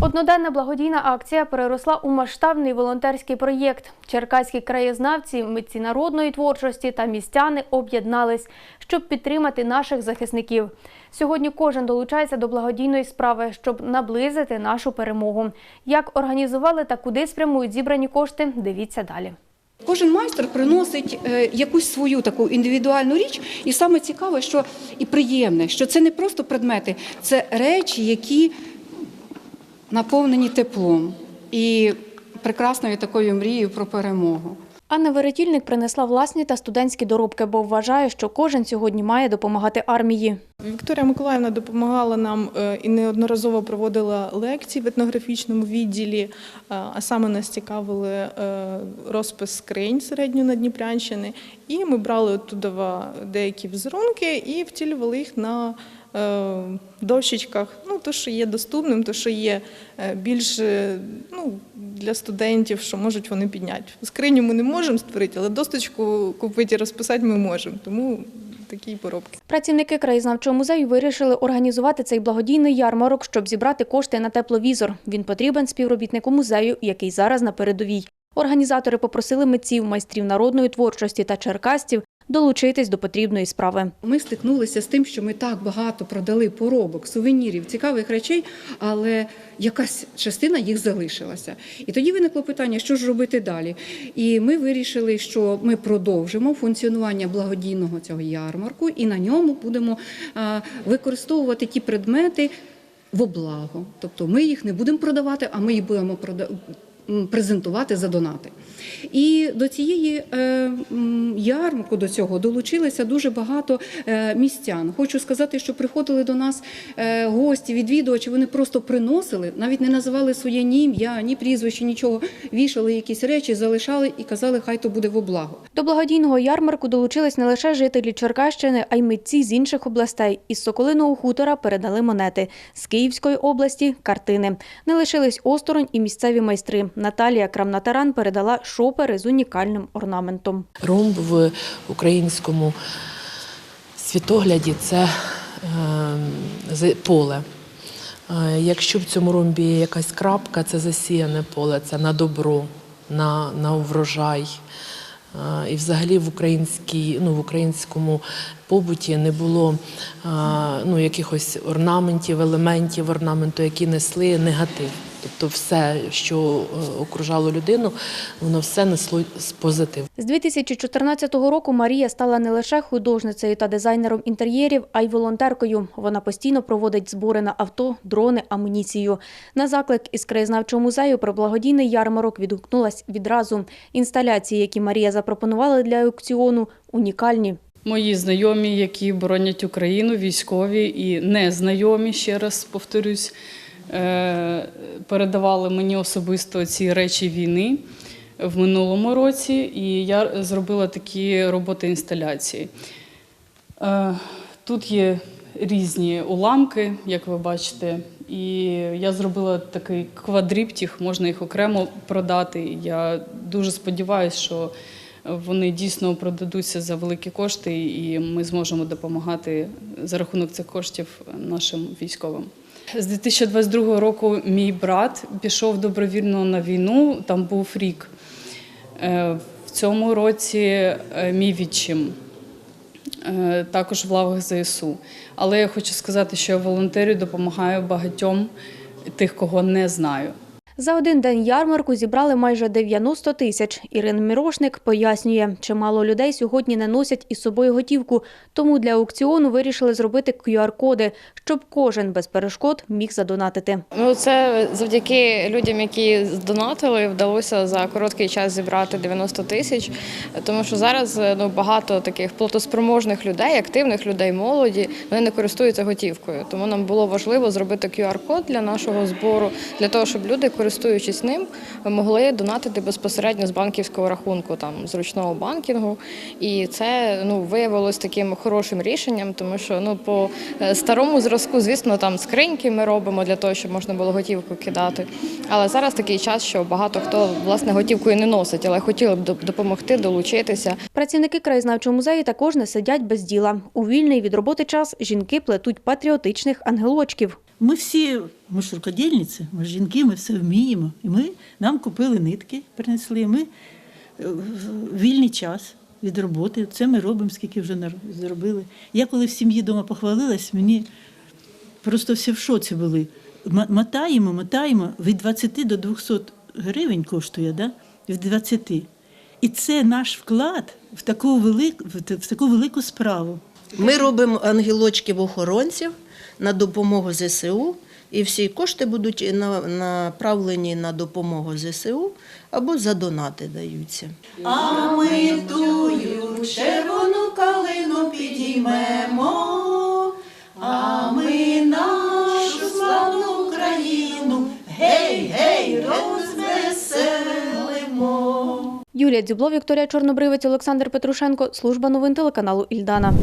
Одноденна благодійна акція переросла у масштабний волонтерський проєкт. Черкаські краєзнавці, митці народної творчості та містяни об'єднались, щоб підтримати наших захисників. Сьогодні кожен долучається до благодійної справи, щоб наблизити нашу перемогу. Як організували та куди спрямують зібрані кошти, дивіться далі. Кожен майстер приносить е, якусь свою таку індивідуальну річ, і саме цікаве, що і приємне, що це не просто предмети, це речі, які наповнені теплом і прекрасною такою мрією про перемогу. Анна Веретільник принесла власні та студентські доробки, бо вважає, що кожен сьогодні має допомагати армії. Вікторія Миколаївна допомагала нам е, і неодноразово проводила лекції в етнографічному відділі, е, а саме нас цікавили е, розпис скринь середньонадніпрянщини. І ми брали оттуда деякі візерунки і втілювали їх на дощечках. Ну, то, що є доступним, то, що є е, більш е, ну, для студентів, що можуть вони підняти. Скриню ми не можемо створити, але досточку купити і розписати ми можемо. Тому такі поробки. Працівники краєзнавчого музею вирішили організувати цей благодійний ярмарок, щоб зібрати кошти на тепловізор. Він потрібен співробітнику музею, який зараз на передовій. Організатори попросили митців, майстрів народної творчості та черкастів долучитись до потрібної справи. Ми стикнулися з тим, що ми так багато продали поробок, сувенірів, цікавих речей, але якась частина їх залишилася. І тоді виникло питання, що ж робити далі. І ми вирішили, що ми продовжимо функціонування благодійного цього ярмарку, і на ньому будемо використовувати ті предмети в облагу. Тобто ми їх не будемо продавати, а ми їх будемо. Презентувати за донати. І до цієї е, ярмарку, до цього долучилися дуже багато е, містян. Хочу сказати, що приходили до нас е, гості, відвідувачі, вони просто приносили, навіть не називали своє ні ім'я, ні прізвище, нічого, вішали якісь речі, залишали і казали, хай то буде в облагу. До благодійного ярмарку долучились не лише жителі Черкащини, а й митці з інших областей. Із Соколиного хутора передали монети. З Київської області – картини. Не лишились осторонь і місцеві майстри. Наталія Крамнатаран передала шопери з унікальним орнаментом. Ромб в українському світогляді це е, поле. Е, Якщо в цьому ромбі є якась крапка, це засіяне поле, це на добро, на, на врожай. Е, І взагалі в, ну, в українському побуті не було ну, якихось орнаментів, елементів орнаменту, які несли негатив. Тобто все, що е, окружало людину, воно все несло з позитив. З 2014 року Марія стала не лише художницею та дизайнером інтер'єрів, а й волонтеркою. Вона постійно проводить збори на авто, дрони, амуніцію. На заклик із краєзнавчого музею про благодійний ярмарок відгукнулась відразу. Інсталяції, які Марія запропонувала для аукціону, унікальні. Мої знайомі, які боронять Україну, військові і незнайомі, ще раз повторюсь, передавали мені особисто ці речі війни в минулому році, і я зробила такі роботи інсталяції. Е, Тут є різні уламки, як ви бачите, і я зробила такий квадриптіх, можна їх окремо продати. Я дуже сподіваюся, що вони дійсно продадуться за великі кошти, і ми зможемо допомагати за рахунок цих коштів нашим військовим. З 2022 року мій брат пішов добровільно на війну, там був рік. Е, В цьому році е, мій відчим е, також в лавах ЗСУ. Але я хочу сказати, що я волонтерю допомагаю багатьом тих, кого не знаю. За один день ярмарку зібрали майже 90 тисяч. Ірина Мірошник пояснює, чимало людей сьогодні не носять із собою готівку, тому для аукціону вирішили зробити QR-коди, щоб кожен без перешкод міг задонатити. Ну, це завдяки людям, які здонатили, вдалося за короткий час зібрати 90 тисяч. Тому що зараз ну, багато таких платоспроможних людей, активних людей, молоді, вони не користуються готівкою. Тому нам було важливо зробити QR-код для нашого збору, для того, щоб люди, користуючись ним, могли донатити безпосередньо з банківського рахунку, там зручного банкінгу. І це ну виявилось таким хорошим рішенням, тому що ну по е, старому зразку, звісно, там скриньки ми робимо для того, щоб можна було готівку кидати. Але зараз такий час, що багато хто власне готівкою не носить, але хотіли б допомогти, долучитися. Працівники краєзнавчого музею також не сидять без діла. У вільний від роботи час жінки плетуть патріотичних ангелочків. Ми всі, ми ж рукодільниці, ми ж жінки, ми все вміємо. І ми нам купили нитки, принесли. Ми е, вільний час від роботи. Це ми робимо, скільки вже зробили. Я коли в сім'ї вдома похвалилась, мені просто всі в шоці були. Мотаємо, мотаємо, від 20 до 200 гривень коштує, да? від 20. І це наш вклад в таку велику, в таку велику справу. Ми робимо ангелочків охоронців на допомогу ЗСУ, і всі кошти будуть направлені на допомогу ЗСУ або за донати даються. А ми тую червону калину підіймемо, а ми нашу славну Україну, гей, гей, розвеселимо. Юлія Дзюбло, Вікторія Чорнобривець, Олександр Петрушенко. Служба новин телеканалу Ільдана.